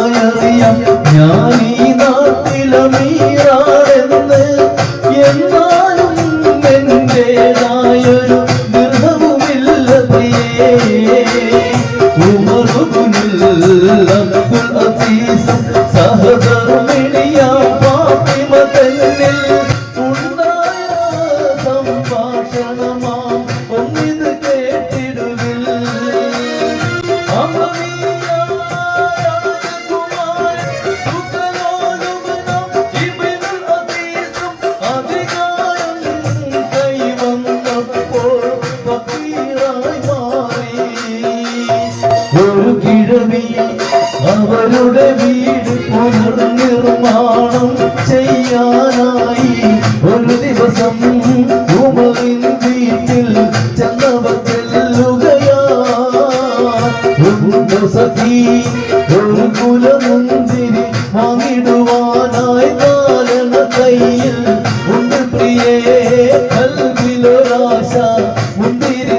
ഞാൻ ഈ നാട്ടിലമീറാണെന്ന് എന്നാലും എന്റേതായൊരു ഗൃഹവുമില്ല പ്രിയേ ഉമറുബിനുൽ അബ്ദുൽ അസീസ് സഹധർമ്മിണിയ ഫാത്തിമ തന്നിൽ ഉണ്ടായ സംഭാഷണമാം ഒന്നിത് അവരുടെ വീട് പുനർനിർമ്മാണം ചെയ്യാനായി ഒരു ദിവസം ഉമറിൻ വീട്ടിൽ ചെന്നവർ ചെല്ലുകയാ ഒരു സഖി ഒരു കുലമുന്തിരി വാങ്ങിടുവാനായി കാരണ കയ്യിൽ ഉണ്ട് പ്രിയേ കൽവിലൊരാശ മുന്തിരി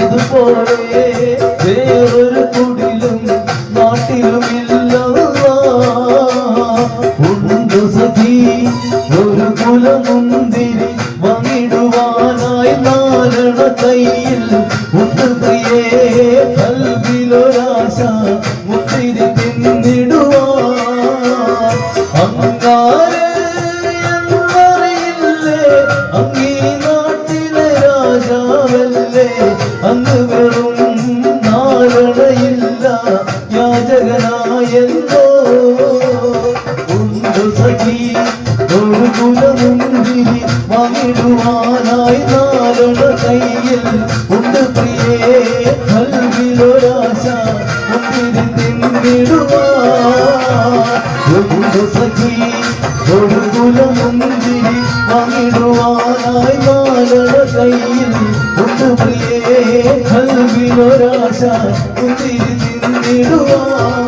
ഇതുപോലെ വേറൊരു കുടിലും നാട്ടിലും ഉണ്ട് സഖി ഒരു കുലമുന്തിരി വാങ്ങിടുവാനായി നാലണ കയ്യിൽ ഉണ്ട് കുലമുന്തിരി വാങ്ങിടുവാനായി നാരണ കയ്യിൽ. ഉണ്ട് പ്രിയേ കൽവിലൊരാശ മുന്തിരി തിന്നിടുവാൻ ഒരു സഖി ഒരു കുലമുന്തിരി വാങ്ങിടുവാനായി നാലട കയ്യിൽ. ഉണ്ട് പ്രിയേ കൽവിലൊരാശ മുന്തിരി തിന്നിടുവാൻ